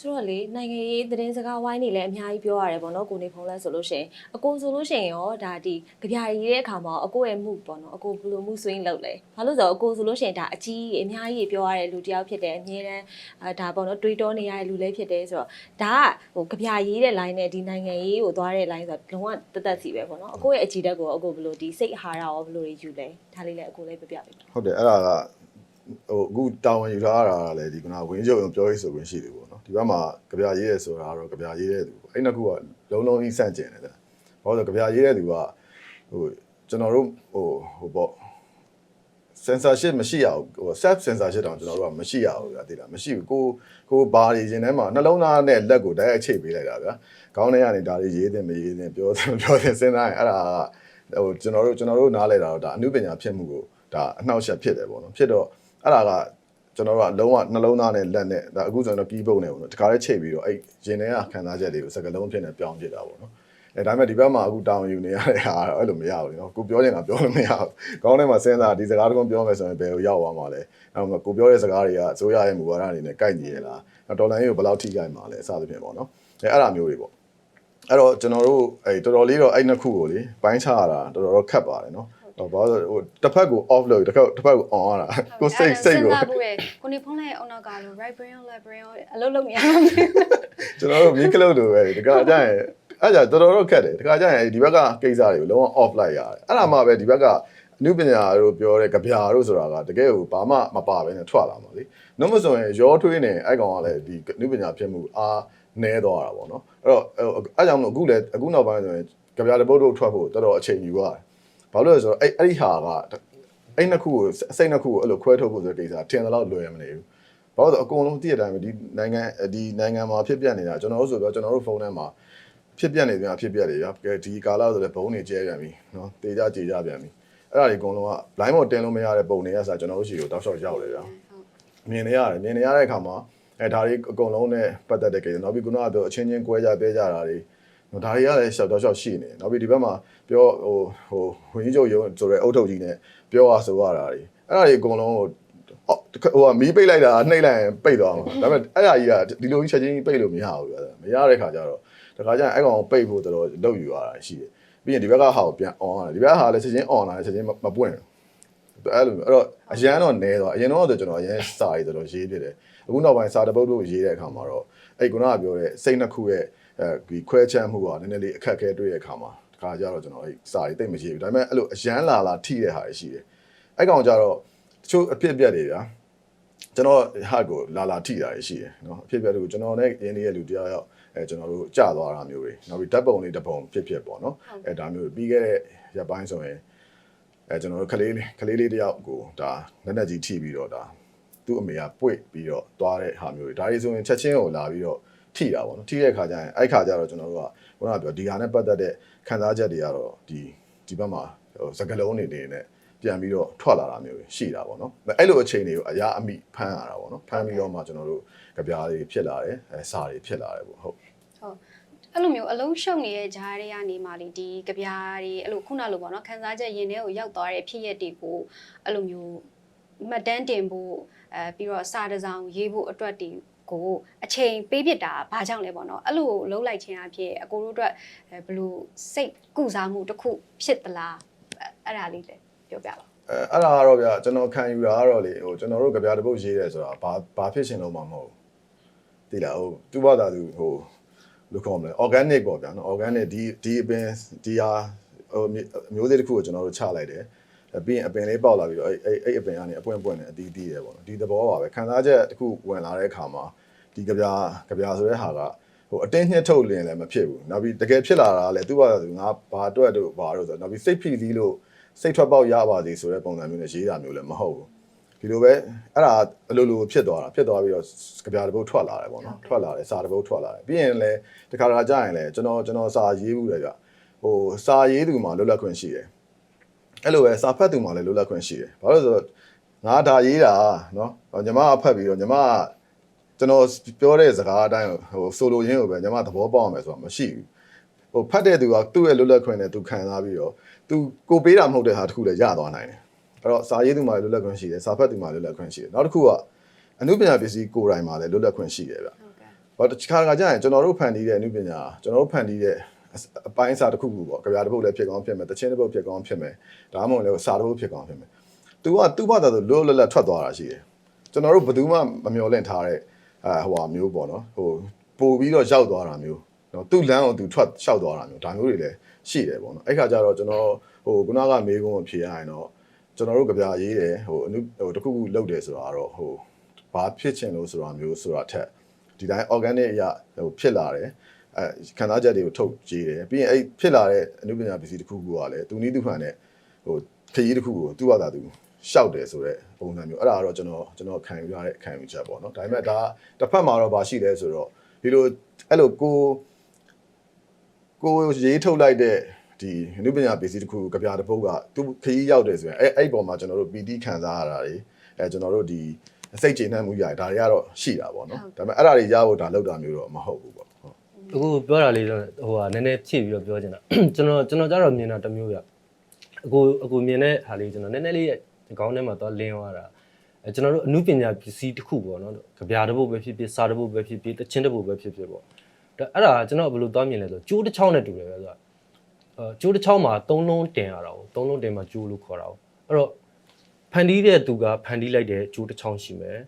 S2: ဆိုတော့လေနိုင်ငံရေးသတင်းစကားဝိုင်းနေလည်းအများကြီးပြောရတယ်ပေါ့နော်ကိုနေဖုံးလဲဆိုလို့ရှိရင်အကိုဆိုလို့ရှိရင်ရောဒါဒီကြပြာရီတဲ့အခါမှာအကိုရဲ့မှုပေါ့နော်အကိုဘယ်လိုမှုဆွင်းလုပ်လဲဘာလို့ဆိုတော့အကိုဆိုလို့ရှိရင်ဒါအကြီးကြီးအများကြီးပြောရတဲ့လူတစ်ယောက်ဖြစ်တယ်အမြဲတမ်းအဲဒါပေါ့နော်တွေးတောနေရတဲ့လူလည်းဖြစ်တယ်ဆိုတော့ဒါကဟိုကြပြာရီတဲ့ line နဲ့ဒီနိုင်ငံရေးကိုသွားတဲ့ line ဆိုတော့လုံးဝတသက်စီပဲပေါ့နော်အကိုရဲ့အကြီးတက်ကိုအကိုဘယ်လိုဒီစိတ်အာဟာရရောဘယ်လိုတွေယူလဲဒါလေးလည်းအကိုလည်းပြပြပေးပါ
S3: ဟုတ်တယ်အဲ့ဒါကဟိုအခုတာဝန်ယူထားတာကလည်းဒီကနာဝင်းချုပ်ပြောရေးဆိုခွင့်ရှိတယ်ပေါ့နော် ဒီဘက်မှာကြပြရေးရဲဆိုတာကတော့ကြပြရေးတဲ့သူပေါ့အဲ့နှစ်ခုကလုံးလုံးကြီးစန့်ကျင်တယ်တဲ့ဘာလို့လဲကြပြရေးတဲ့သူကဟိုကျွန်တော်တို့ဟိုဟိုပေါ့ censorship မရှိရဘူးဟို self censorship တောင်ကျွန်တော်တို့ကမရှိရဘူးဗျာသိလားမရှိဘူးကိုကိုဘာတွေရင်ထဲမှာနှလုံးသားနဲ့လက်ကိုတိုက်ရိုက်ချိတ်ပေးလိုက်တာဗျာခေါင်းထဲကနေဒါတွေရေးတင်မရေးတင်ပြောတင်ပြောတင်စဉ်းစားရင်အဲ့ဒါကဟိုကျွန်တော်တို့ကျွန်တော်တို့နားလဲတာတော့ဒါအမှုပညာဖြစ်မှုကိုဒါအနှောက်အယှက်ဖြစ်တယ်ပေါ့နော်ဖြစ်တော့အဲ့ဒါက ကျွန်တော်တို့ကလုံးဝနှလုံးသားနဲ့လက်နဲ့ဒါအခုဆိုရင်တော့ကီးဘုတ်နဲ့ပေါ့နော်တခါလေးချိတ်ပြီးတော့အဲ့ရင်ထဲကခံစားချက်တွေကိုစကလုံးဖြစ်နေပြောင်းပြတာပေါ့နော်အဲဒါပေမဲ့ဒီဘက်မှာအခုတောင်းယူနေရတဲ့ဟာကတော့အဲ့လိုမရဘူးနော်ကိုပြောနေတာပြောလို့မရဘူးကောင်းထဲမှာစဉ်းစားဒီစကားတကုံပြောမယ်ဆိုရင်ဘယ်ကိုရောက်သွားမှာလဲအဲ့တော့ကိုပြောတဲ့စကားတွေကအစိုးရရဲ့မူဝါဒအနေနဲ့ကိုက်ညီရလားဒေါ်လာရေးကိုဘယ်လောက်ထိကိုက်မှာလဲအစသဖြင့်ပေါ့နော်အဲအဲ့ဒါမျိုးတွေပေါ့အဲ့တော့ကျွန်တော်တို့အဲတော်တော်လေးတော့အဲ့နှစ်ခုကိုလေပိုင်းခြားရတာတော်တော်တော့ခက်ပါတယ်နော် ဟိုဘာလို့ဟိုတစ်ဖက်ကို off လုပ်တစ်ခါတစ်ဖက်ကို on ရတာကိုစိတ်စိတ်ကို
S1: စဉ်းစားဖို့လေကိုနေဖုန်းလိုက်အောင်နောက်ကလို့ right brain left brain အလုပ်လုပ်နေရမှာ
S3: ကျွန်တော်တို့မီးကလုတ်လိုပဲဒီကကြရင်အဲ့ဒါတော်တော်တော့ခက်တယ်ဒီကကြရင်ဒီဘက်ကကိစ္စတွေကိုလုံးဝ off လိုက်ရတယ်အဲ့ဒါမှပဲဒီဘက်ကအနုပညာတို့ပြောတဲ့ကြပြာတို့ဆိုတာကတကယ်ကိုဘာမှမပါဘဲနဲ့ထွက်လာမှာလေနှမဆိုရင်ရောထွေးနေအဲ့ကောင်ကလည်းဒီနုပညာဖြစ်မှုအားနဲသွားတာပေါ့နော်အဲ့တော့အဲ့ကြောင့်မလို့အခုလည်းအခုနောက်ပိုင်းဆိုရင်ကြပြတဲ့ပုတ်တို့ထွက်ဖို့တော်တော်အချိန်ယူရတယ် ဘာလို့လဲဆိုတော့အဲ့အဲ့ဒီဟာကအဲ့နှစ်ခုကိုစိတ်နှစ်ခုကိုအဲ့လိုခွဲထုတ်ဖို့ဆိုတဲ့ကိစ္စထင်တယ်လို့လွယ်မနေဘူးဘာလို့လဲဆိုတော့အကုန်လုံးသိတဲ့အတိုင်းပဲဒီနိုင်ငံဒီနိုင်ငံမှာဖြစ်ပြနေတာကျွန်တော်တို့ဆိုတော့ကျွန်တော်တို့ဖုန်းထဲမှာဖြစ်ပြနေပြန်ဖြစ်ပြနေရဒီကာလဆိုလည်းဘုံနေကျဲပြန်ပြီနော်တေကြကြေကြပြန်ပြီအဲ့ဒါတွေအကုန်လုံးက line ပေါ်တင်လို့မရတဲ့ပုံတွေကစားကျွန်တော်တို့ရှိကိုတောက်လျှောက်ရောက်လေဗျာမြင်နေရတယ်မြင်နေရတဲ့အခါမှာအဲဒါတွေအကုန်လုံးနဲ့ပတ်သက်တဲ့ကိစ္စနောက်ပြီးခုနကပြောအချင်းချင်းကွဲကြပြဲကြတာတွေနော် ဒါတွေကလည်းရှောက်တော့ရှောက်ရှိနေနောက်ပြီးဒီဘက်မှာပြောဟိုဟိုဝင်ကြီးချုပ်ရုံဆိုတဲ့အုတ်ထုတ်ကြီးနဲ့ပြောရဆိုရတာတွေအဲ့ဒါတွေအကုန်လုံးဟိုအော်ဟိုကမီးပိတ်လိုက်တာနှိပ်လိုက်ရင်ပိတ်သွားမှာဒါပေမဲ့အဲ့ဒါကြီးကဒီလိုကြီးချက်ချင်းပိတ်လို့မရဘူးဗျာမရတဲ့ခါကျတော့တခါကျရင်အဲ့ကောင်ပိတ်ဖို့တော်တော်လုပ်ယူရတာရှိတယ်ပြီးရင်ဒီဘက်ကဟာကိုပြန် on ရတယ်ဒီဘက်ဟာလည်းချက်ချင်း on လာတယ်ချက်ချင်းမပွင့်ဘူးအဲ့လိုမျိုးအဲ့တော့အရန်တော့နဲတော့အရင်တော့ဆိုကျွန်တော်အရင်စာရေးတော်တော်ရေးဖြစ်တယ်အခုနောက်ပိုင်းစာတပုတ်တို့ရေးတဲ့အခါမှာတော့အဲ့ခုနကပြောတဲ့စိတ်နှစ်ခုရဲ့ အဲဒီခွဲချမ်းမှုကနည်းနည်းလေးအခက်အခဲတွေ့တဲ့အခါမှာတခါကျတော့ကျွန်တော်အဲ့စာရေးတိတ်မရေးဘူးဒါပေမဲ့အဲ့လိုအရန်လာလာထိတဲ့ဟာတွေရှိတယ်အဲ့ကောင်ကျတော့တချို့အဖြစ်အပျက်တွေဗျာကျွန်တော်ဟာကိုလာလာထိတာတွေရှိတယ်နော်အဖြစ်အပျက်တွေကိုကျွန်တော်နဲ့ရင်းနှီးရဲ့လူတယောက်ယောက်အဲကျွန်တော်တို့ကြာသွားတာမျိုးတွေနောက်ပြီးဓာတ်ပုံလေးတစ်ပုံဖြစ်ဖြစ်ပေါ့နော်အဲဒါမျိုးပြီးခဲ့တဲ့ရက်ပိုင်းဆိုရင်အဲကျွန်တော်တို့ကလေးလေးကလေးလေးတယောက်ကိုဒါလက်နက်ကြီးထိပြီးတော့ဒါသူ့အမေကပွေ့ပြီးတော့သွားတဲ့ဟာမျိုးတွေဒါတွေဆိုရင်ချက်ချင်းကိုလာပြီးတော့ ထိတာပေါ့နော်ထိတဲ့ခါကျရင်အဲ့ခါကျတော့ကျွန်တော်တို့ကခုနကပြောဒီဟာနဲ့ပတ်သက်တဲ့ခံစားချက်တွေကတော့ဒီဒီဘက်မှာဟိုစကလုံးတွေနေနဲ့ပြန်ပြီးတော့ထွက်လာတာမျိုးတွေရှိတာပေါ့နော်အဲ့လိုအချိန်တွေကိုအရာအမိဖမ်းရတာပေါ့နော်ဖမ်းပြီးတော့မှကျွန်တော်တို့ကြပြားတွေဖြစ်လာတယ်အဲစာတွေဖြစ်လာတယ်ပေါ့ဟုတ်
S1: ဟုတ်အဲ့လိုမျိုးအလုံးရှုံနေတဲ့ဂျားတွေကနေမှလေဒီကြပြားတွေအဲ့လိုခုနလိုပေါ့နော်ခန်းစားချက်ရင်ထဲကိုရောက်သွားတဲ့ဖြစ်ရက်တွေကိုအဲ့လိုမျိုးမှတ်တမ်းတင်ဖို့အဲပြီးတော့စာတစ်စောင်ရေးဖို့အတွက်တီ ကိုအချိန်ပေးပြစ်တာဘာကြောင့်လဲပေါ့နော်အဲ့လိုလုံးလိုက်ခြင်းအဖြစ်အကိုတို့အတွက်အဲဘယ်လိုစိတ်ကုစားမှုတစ်ခုဖြစ်သလားအဲ့အဲ့ဒါလေးလည်းပြောပြပါ
S3: အဲအဲ့ဒါကတော့ဗျာကျွန်တော်ခံယူတာကတော့လေဟိုကျွန်တော်တို့ကြပြားတစ်ပုတ်ရေးတယ်ဆိုတာဘာဘာဖြစ်ရှင်လို့မှမဟုတ်ဘူးတိလားဟိုသူ့ဘာသာသူဟိုလို့ခေါ်မလဲ organic ပေါ့ဗျာနော် organic ဒီဒီအပင်ဒီဟာဟိုမျိုးစေ့တစ်ခုကိုကျွန်တော်တို့ချလိုက်တယ်အဲ ပြီးရင်အပင်လေးပေါက်လာပြီးတော့အဲ့အဲ့အဲ့အပင်ကနေအပွင့်ပွင့်နဲ့အတီးတီးတယ်ပေါ့နော်ဒီသဘောပါပဲခံစားချက်တစ်ခုဝင်လာတဲ့အခါမှာဒီကြပြားကြပြားဆိုတဲ့ဟာကဟိုအတင်းညှစ်ထုတ်လင်းလည်းမဖြစ်ဘူးနောက်ပြီးတကယ်ဖြစ်လာတာကလည်းသူ့ဘာသာသူငါဘာအတွက်တို့ဘာလို့ဆိုတော့နောက်ပြီးစိတ်ဖိစီးလို့စိတ်ထွက်ပေါက်ရပါစေဆိုတဲ့ပုံစံမျိုးနဲ့ရေးတာမျိုးလည်းမဟုတ်ဘူးဒီလိုပဲအဲ့ဒါအလိုလိုဖြစ်သွားတာဖြစ်သွားပြီးတော့ကြပြာတစ်ပုတ်ထွက်လာတယ်ပေါ့နော်ထွက်လာတယ်စာတစ်ပုတ်ထွက်လာတယ်ပြီးရင်လည်းတခါတခါကြာရင်လည်းကျွန်တော်ကျွန်တော်စာရေးဘူးတယ်ဗျဟိုစာရေးသူမှာလွတ်လပ်ခွင့်ရှိတယ် အဲ့လိုပဲစာဖတ်သူမှာလည်းလွတ်လပ်ခွင့်ရှိတယ်ဘာလို့လဲဆိုတော့ငါဒါရေးတာနော်ညီမကဖတ်ပြီးတော့ညီမကကျွန်တော်ပြောတဲ့စကားအတိုင်းဟိုဆိုလိုရင်းကိုပဲညီမသဘောပေါက်အောင်မယ်ဆိုတာမရှိဘူးဟိုဖတ်တဲ့သူကသူ့ရဲ့လွတ်လပ်ခွင့်နဲ့သူခံစားပြီးတော့သူကိုပေးတာမဟုတ်တဲ့ဟာတစ်ခုလည်းရသွားနိုင်တယ်အဲ့တော့စာရေးသူမှာလည်းလွတ်လပ်ခွင့်ရှိတယ်စာဖတ်သူမှာလည်းလွတ်လပ်ခွင့်ရှိတယ်နောက်တစ်ခုကအနုပညာပစ္စည်းကိုယ်တိုင်မှာလည်းလွတ်လပ်ခွင့်ရှိတယ်ဗျ
S1: ဟုတ်ကဲ့
S3: ဘာတခါတခါကျရင်ကျွန်တော်တို့ဖန်တီးတဲ့အနုပညာကျွန်တော်တို့ဖန်တီးတဲ့ အပိုင်းအစာတစ်ခုခုပေါ့ကြပြာတစ်ပုတ်လည်းဖြစ်ကောင်းဖြစ်မယ်တချင်းတစ်ပုတ်ဖြစ်ကောင်းဖြစ်မယ်ဒါမှမဟုတ်လည်းစာတစ်ပုတ်ဖြစ်ကောင်းဖြစ်မယ်သူကသူ့ဘာသာသူလွတ်လွတ်လပ်ထွက်သွားတာရှိတယ်ကျွန်တော်တို့ဘယ်သူမှမမျှော်လင့်ထားတဲ့အဲဟိုဟာမျိုးပေါ့နော်ဟိုပို့ပြီးတော့ရောက်သွားတာမျိုးနော်သူ့လမ်းကိုသူထွက်လျှောက်သွားတာမျိုးဒါမျိုးတွေလည်းရှိတယ်ပေါ့နော်အဲ့ခါကျတော့ကျွန်တော်ဟိုခုနကမေးခွန်းကိုဖြေရရင်တော့ကျွန်တော်တို့ကြပြာရေးတယ်ဟိုအနုဟိုတစ်ခုခုလုပ်တယ်ဆိုတာကတော့ဟိုဘာဖြစ်ချင်လို့ဆိုတာမျိုးဆိုတာထက်ဒီတိုင်း organic အရာဟိုဖြစ်လာတယ် အဲခံစားချက်တွေကိုထုတ်ကြည့်တယ်ပြီးရင်အဲ့ဖြစ်လာတဲ့အနုပညာပစ္စည်းတစ်ခုခုကလည်းသူနည်းသူမှန်တဲ့ဟိုခရီးတစ်ခုကိုသူ့ဘာသာသူရှောက်တယ်ဆိုတော့ပုံစံမျိုးအဲ့ဒါကတော့ကျွန်တော်ကျွန်တော်ခံယူရတဲ့ခံယူချက်ပေါ့နော်ဒါပေမဲ့ဒါတစ်ဖက်မှာတော့ဘာရှိလဲဆိုတော့ဒီလိုအဲ့လိုကိုကိုရေးထုတ်လိုက်တဲ့ဒီအနုပညာပစ္စည်းတစ်ခုကကြပြတစ်ပုတ်ကသူခရီးရောက်တယ်ဆိုရင်အဲ့အဲ့ပုံမှာကျွန်တော်တို့ပီတိခံစားရတာတွေအဲကျွန်တော်တို့ဒီစိတ်ကျေနပ်မှုရတယ်ဒါတွေကတော့ရှိတာပေါ့နော်ဒါပေမဲ့အဲ့ဒါတွေရဖို့ဒါလောက်တာမျိုးတော့မဟုတ်ဘူးပေါ့ဟုတ်
S4: အခုပြောတာလေးတော့ဟိုဟာနည်းနည်းဖြည့်ပြီးတော့ပြောချင်တာကျွန်တော်ကျွန်တော်ကြတော့မြင်တာတစ်မျိုးရအခုအခုမြင်တဲ့ဟာလေးကျွန်တော်နည်းနည်းလေးခေါင်းထဲမှာတော့လင်းသွားတာအဲကျွန်တော်တို့အမှုပညာပစ္စည်းတစ်ခုပေါ့နော်ကြပြာတစ်ပုတ်ပဲဖြစ်ဖြစ်စာတစ်ပုတ်ပဲဖြစ်ဖြစ်တချင်းတစ်ပုတ်ပဲဖြစ်ဖြစ်ပေါ့ဒါအဲ့ဒါကျွန်တော်ဘယ်လိုသွားမြင်လဲဆိုကျိုးတစ်ချောင်းနဲ့တူတယ်ပဲဆိုတာအဲကျိုးတစ်ချောင်းမှာသုံးလုံးတင်ရတာကိုသုံးလုံးတင်မှာကျိုးလို့ခေါ်တာကိုအဲ့တော့ဖန်တီးတဲ့သူကဖန်တီးလိုက်တဲ့ကျိုးတစ်ချောင်းရှိမယ်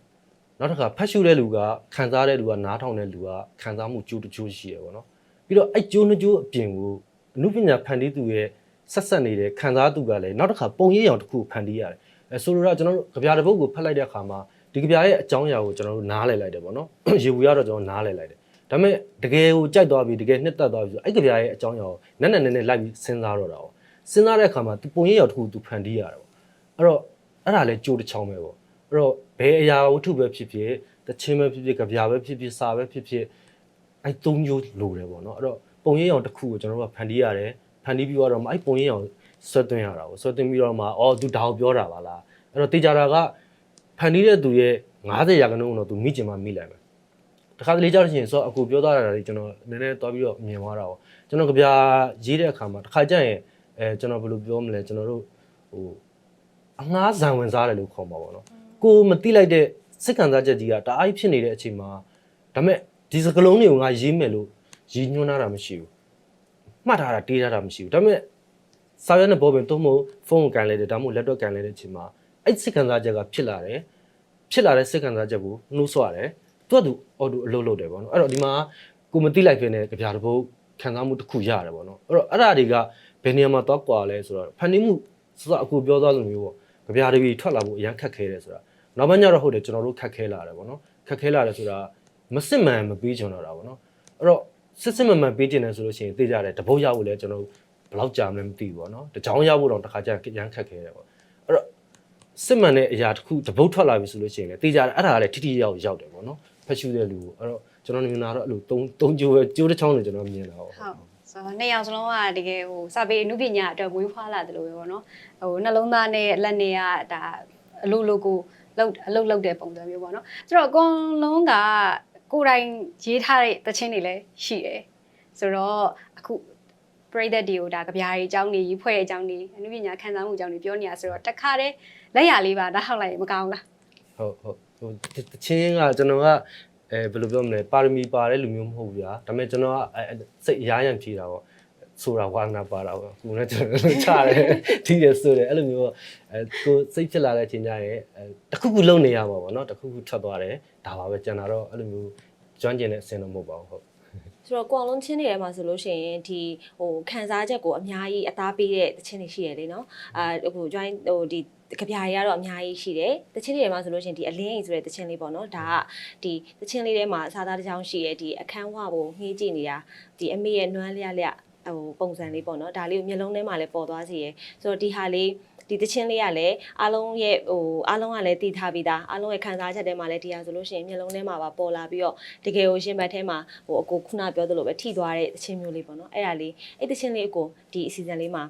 S4: နောက်တစ်ခါဖတ်ရှုတဲ့လူကခံစားတဲ့လူကနားထောင်တဲ့လူကခံစားမှုကျိုးတစ်ချို့ရှိရပေါ့နော်ပြီးတော့အဲ့ကျိုးနှကျိုးအပြင်ကိုအနုပညာဖန်တီးသူရဲ့ဆက်ဆက်နေတဲ့ခံစားသူကလည်းနောက်တစ်ခါပုံရိပ်ရောင်တစ်ခုကိုဖန်တီးရတယ်အဲဆိုလိုတော့ကျွန်တော်တို့ကြပြတဲ့ဘုတ်ကိုဖတ်လိုက်တဲ့အခါမှာဒီကြပြရဲ့အကြောင်းအရာကိုကျွန်တော်တို့နားလည်လိုက်တယ်ပေါ့နော်ရေဘူးရတော့ကျွန်တော်နားလည်လိုက်တယ်ဒါပေမဲ့တကယ်ကိုကြိုက်သွားပြီတကယ်နှစ်သက်သွားပြီဆိုအဲ့ကြပြရဲ့အကြောင်းအရာကိုနက်နက်နဲနဲလိုက်ပြီးစဉ်းစားတော့တာပေါ့စဉ်းစားတဲ့အခါမှာသူပုံရိပ်ရောက်တစ်ခုသူဖန်တီးရတယ်ပေါ့အဲ့တော့အဲ့ဒါလည်းကြိုးတစ်ချောင်းပဲပေါ့အဲ့တော့ ဘယ်အရာဝတ္ထုပဲဖြစ်ဖြစ်တချင်းပဲဖြစ်ဖြစ်ကြပြပဲဖြစ်ဖြစ်စာပဲဖြစ်ဖြစ်အဲ့သုံးမျိုးလိုတယ်ပေါ့နော်အဲ့တော့ပုံရိပ်အောင်တစ်ခုကိုကျွန်တော်တို့ကဖန်တီးရတယ်ဖန်တီးပြီးတော့မှအဲ့ပုံရိပ်အောင်ဆွတ်သွင်းရတာပေါ့ဆွတ်သွင်းပြီးတော့မှအော်သူဒါကိုပြောတာပါလားအဲ့တော့တေချာတာကဖန်တီးတဲ့သူရဲ့90ရာခိုင်နှုန်းတော့သူမိကျင်မှမိလိုက်မယ်တခါတလေကြောက်လို့ရှိရင်ဆိုတော့အခုပြောသွားတာတွေကျွန်တော်နည်းနည်းသွားပြီးတော့မြင်သွားတာပေါ့ကျွန်တော်ကြပြရေးတဲ့အခါမှာတစ်ခါကျရင်အဲကျွန်တော်ဘယ်လိုပြောမလဲကျွန်တော်တို့ဟိုအငှားဇံဝင်စားတယ်လို့ခေါ်မှာပေါ့နော် ကိုမတိလိုက်တဲ့စိတ်ခံစားချက်ကြီးကတအားကြီးဖြစ်နေတဲ့အချိန်မှာဒါပေမဲ့ဒီစကလုံးတွေကိုငါရေးမယ်လို့ရည်ညွှန်းတာမရှိဘူးမှတ်ထားတာတေးထားတာမရှိဘူးဒါပေမဲ့စာရွက်နဲ့ဘောပင်တော့မဟုတ်ဖုန်းကိုကန်လိုက်တယ်ဒါမှမဟုတ် laptop ကန်လိုက်တဲ့အချိန်မှာအဲ့စိတ်ခံစားချက်ကဖြစ်လာတယ်ဖြစ်လာတဲ့စိတ်ခံစားချက်ကိုနှိုးဆွတယ်သူကသူအော်တူအလုပ်လုပ်တယ်ပေါ့နော်အဲ့တော့ဒီမှာကိုမတိလိုက်ဖြစ်နေတဲ့ကြပြတပုတ်ခံစားမှုတစ်ခုရတယ်ပေါ့နော်အဲ့တော့အဲ့ဒါတွေကဘယ်နေရာမှာတော့ကွာလဲဆိုတော့ဖန်တီးမှုစစအခုပြောသွားလိုမျိုးပေါ့ကြပြတွေထွက်လာဖို့အရန်ခက်ခဲတယ်ဆိုတာ နောက်ပိုင်းကျတော့ဟုတ်တယ်ကျွန်တော်တို့ခက်ခဲလာတယ်ပေါ့နော်ခက်ခဲလာတယ်ဆိုတာမစစ်မှန်မပြီးချင်တော့တာပေါ့နော်အဲ့တော့စစ်စစ်မှန်မှန်ပြီးချင်တယ်ဆိုလို့ရှိရင်သိကြတယ်တပုတ်ရဖို့လဲကျွန်တော်တို့ဘယ်လောက်ကြာမလဲမသိဘူးပေါ့နော်တကြောင်ရဖို့တော့တစ်ခါကျရန်ခက်ခဲတယ်ပေါ့အဲ့တော့စစ်မှန်တဲ့အရာတစ်ခုတပုတ်ထွက်လာပြီဆိုလို့ရှိရင်လည်းတေးကြတယ်အဲ့ဒါကလည်းထိထိရောက်ရောက်တယ်ပေါ့နော်ဖက်ရှူတဲ့လူကိုအဲ့တော့ကျွန်တော်မြင်တာတော့အဲ့လိုသုံးသုံးကြိုးပဲကြိုးတစ်ချောင်းနဲ့ကျွန်တော်မြင်တာပေါ့
S1: ဟုတ်ဆိုတော့နှစ်ယောက်စလုံးကတကယ်ဟိုစာပေအမှုပညာအတွက်ဝေးဖွားလာတယ်လို့ပဲပေါ့နော်ဟိုနှလုံးသားနဲ့လက်နဲ့ကဒါအလိုလိုကို လောက်အလုတ်လောက်တဲ့ပုံစံမျိုးပေါ့နော်ဆိုတော့အကုန်လုံးကကိုယ်တိုင်ရေးထားတဲ့သချင်းတွေလည်းရှိတယ်ဆိုတော့အခုပရိသတ်တွေကိုဒါကြပြားတွေအကြောင်းတွေရေးဖွဲ့တဲ့အကြောင်းတွေအမှုပညာခန်းစားမှုအကြောင်းတွေပြောနေရဆိုတော့တခါတည်းလက်ရလေးပါဒါဟောက်လိုက်ရင်မကောင်းလား
S4: ဟုတ်ဟုတ်ဟိုတချင်းကကျွန်တော်ကအဲဘယ်လိုပြောမလဲပါရမီပါတဲ့လူမျိုးမဟုတ်ဘူးဗျာဒါပေမဲ့ကျွန်တော်ကအဲစိတ်အရားရံဖြေတာပေါ့ ဆိုတာဝါနာပါတာပေါ့ခုနကကျွန်တော်ချတယ်ထိတယ်ဆိုတယ်အဲ့လိုမျိုးအဲကိုစိတ်ဖြစ်လာတဲ့အချိန်ကျရင်အဲတခုခုလုံနေရမှာပေါ့နော်တခုခုထွက်သွားတယ်ဒါပါပဲကျန်တာတော့အဲ့လိုမျိုးကျွမ်းကျင်တဲ့အစင်တော့မဟုတ်ပါဘူးဟုတ်
S2: ဆိုတော့ကိုအောင်လုံးချင်းတွေထဲမှာဆိုလို့ရှိရင်ဒီဟိုခံစားချက်ကိုအများကြီးအသားပေးတဲ့တခြင်းတွေရှိရလေနော်အာဟို join ဟိုဒီကြပြာတွေကတော့အများကြီးရှိတယ်တခြင်းတွေထဲမှာဆိုလို့ရှိရင်ဒီအလင်းအိမ်ဆိုတဲ့တခြင်းလေးပေါ့နော်ဒါကဒီတခြင်းလေးထဲမှာစားသားတစ်ချောင်းရှိရဒီအခန်းဝကိုငှေးကြည့်နေတာဒီအမေရဲ့နွမ်းလျက်လျက် ဟိုပုံစံလေးပေါ့နော်ဒါလေးကိုမျက်လုံးထဲမှာလည်းပေါ်သွားစီရယ်ဆိုတော့ဒီဟာလေးဒီတချင်းလေးကလည်းအားလုံးရဲ့ဟိုအားလုံးကလည်းတည်ထားပြီးသားအားလုံးရဲ့ခံစားချက်ထဲမှာလည်းဒီဟာဆိုလို့ရှိရင်မျက်လုံးထဲမှာပါပေါ်လာပြီးတော့တကယ်ကိုရှင်ဘတ်ထဲမှာဟိုအကိုခုနပြောသလိုပဲထိသွားတဲ့တချင်းမျိုးလေးပေါ့နော်အဲ့ဒါလေးအဲ့တချင်းလေးအကိုဒီအစီအစဉ်လေးမှာ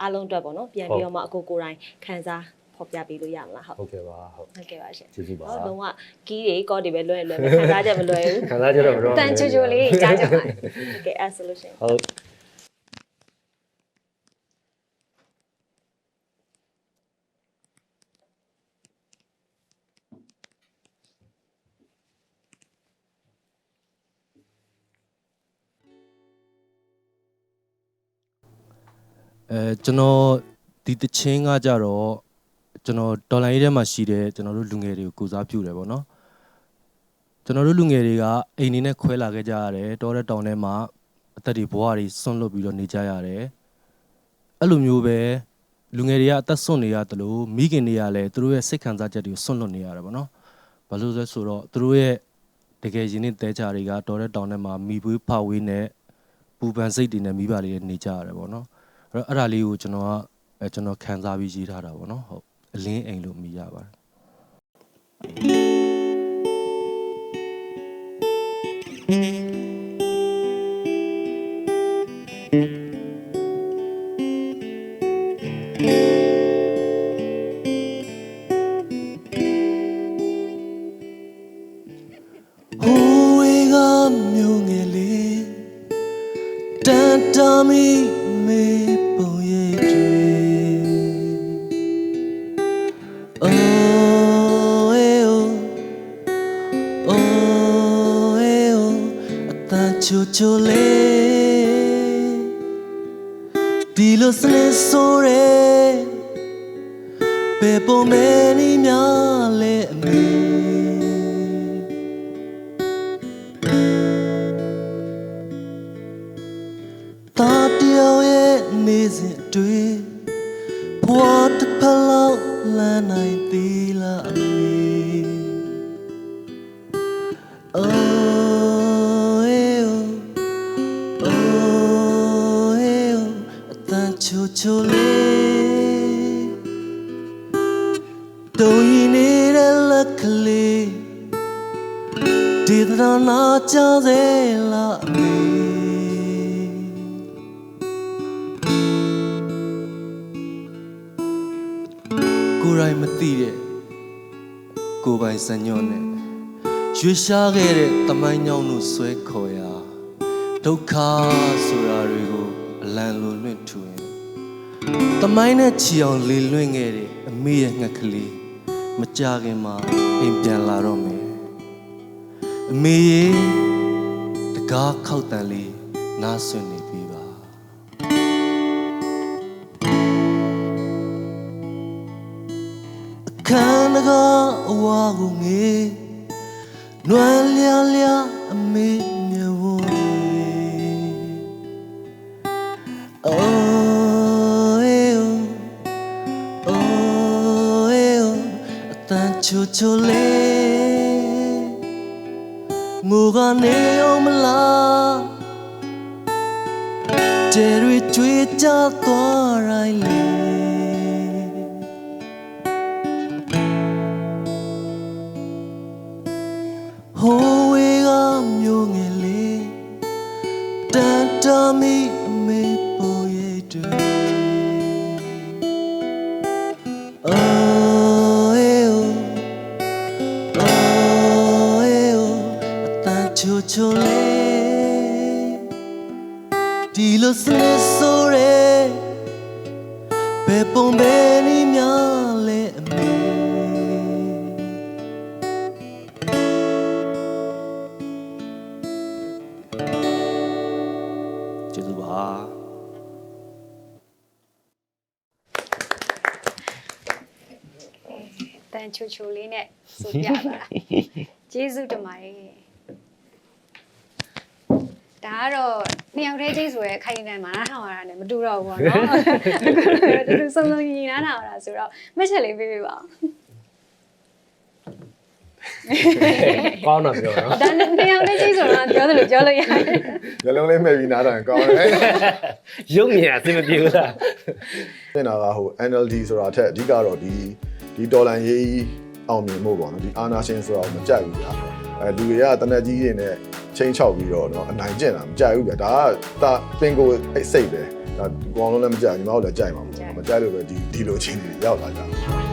S2: အားလုံးအတွက်ပေါ့နော်ပြန်ပြီးတော့မှအကိုကိုယ်တိုင်ခံစား ဖော်ပြပေးလို့ရမလားဟုတ်
S4: ဟုတ်ကဲ့ပါဟုတ်
S2: ဟုတ်ကဲ့ပါရှင်
S4: ကျေးဇူးပါ
S2: ဟုတ်လုံးဝကီးတွေကော့တွေပဲလွယ်လွယ်ပဲခံစားချက်မလွယ်ဘူး
S4: ခံစားကြတော့ဘယ်တော့မှ
S1: တန်ချိုချိုလေးကြားကြပါမယ်
S2: ဟုတ်ကဲ့အဲ့ဆိုလို့ရှိရင်
S4: ဟုတ်အဲကျွန်တော်ဒီတချင်းကကြတော့ ကျွန်တော်ဒေါ်လာရေးထဲမှာရှိတဲ့ကျွန်တော်တို့လူငယ်တွေကိုကိုစားပြုတယ်ပေါ့နော်ကျွန်တော်တို့လူငယ်တွေကအိမ်နေနဲ့ခွဲလာခဲ့ကြရတယ်တောတဲ့တောင်ထဲမှာအသက်တွေဘဝတွေဆွန့်လွတ်ပြီးတော့နေကြရတယ်အဲ့လိုမျိုးပဲလူငယ်တွေကအသက်ဆွန့်နေရတယ်လို့မိခင်တွေကလည်းသူတို့ရဲ့စိတ်ခံစားချက်တွေကိုဆွန့်လွတ်နေရတယ်ပေါ့နော်ဘာလို့လဲဆိုတော့သူတို့ရဲ့တကယ်ရင်းနှီးတဲချာတွေကတောတဲ့တောင်ထဲမှာမိပွေးဖဝေးနဲ့ပူပန်စိတ်တွေနဲ့မိဘတွေနေကြရတယ်ပေါ့နော်အဲ့တော့အဲ့ဒါလေးကိုကျွန်တော်ကအဲကျွန်တော်ခံစားပြီးရေးထားတာပေါ့နော်ဟုတ် အလင်းအိမ်လို့မြည်ရပါတယ်
S5: ချိုချိုလေးဒီလိုစနေဆိုရဲပေပုံမဲနီများလဲ ချိုလေးတုံရင်နေတဲ့လက်ကလေးဒီသရနာချစေလားအမေကိုယ်တိုင်မသိတဲ့ကိုယ်ပိုင်စံညွန့်နဲ့ရွှေရှားခဲ့တဲ့တမိုင်းညောင်းတို့ဆွဲခေါ်ရာဒုက္ခဆိုတာတွေကိုအလံလိုလွင့်ထူရင် တမိုင်းနဲ့ချီအောင်လေလွင့်ခဲ့တဲ့အမေရဲ့ငှက်ကလေးမကြခင်မှာအိမ်ပြန်လာတော့မယ်အမေရေတကားခောက်တန်လေးနားဆွနေပြီပါအခန်းတကားအဝါကို ချိုချိုလေးငိုကနေအောင်မလားတဲရွေကြွေးကြသွားတိုင်းလေ ချိုချိုလေးဒီလိုစနေဆိုရဲဘယ်ပုံပဲနီများလဲအမေကျေးဇူးပါ
S1: တန်ချူချူလေးနဲ့ဆိုပြပါလားကျေးဇူးတင်ပါတယ် ဒါကတော့နှစ်ယောက်တည်းကြီးဆိုရဲခိုင်နေမှာနားထောင်ရတာနဲ့မတူတော့ဘူးပေါ့နော်အခုလိုတူတူစုံစုံညီညီနားထောင်ရတာဆိုတော့မှတ်ချက်လေးပေးပေးပါဦး
S4: ကောင်းတာပြောနော်
S1: ဒါနဲ့နှစ်ယောက်တည်းကြီးဆိုတော့ပြောသလိုပြောလို့ရတယ်
S3: ညလုံးလေးမဲ့ပြီးနားတယ်ကောင်းတယ်
S4: ရုပ်မြင်အသိမပြေဘူးလား
S3: တင်တာကဟို NLD ဆိုတာအထက်အဓိကတော့ဒီဒီဒေါ်လာရေးအောင်မြင်မှုပေါ့နော်ဒီအာနာရှင်ဆိုတာကိုမကြိုက်ဘူးဗျာ အဲလူတွေကတနက်ကြီးတွေနဲ့ချင်းချောက်ပြီးတော့နော်အနိုင်ကျင့်တာမကြိုက်ဘူးဗျာဒါကတာပင်ကိုစိတ်ပဲဒါကောင်လုံးလည်းမကြိုက်ညီမတို့လည်းကြိုက်မှာမဟုတ်ဘူးမကြိုက်လို့ပဲဒီဒီလိုချင်းတွေရောက်လာကြတယ်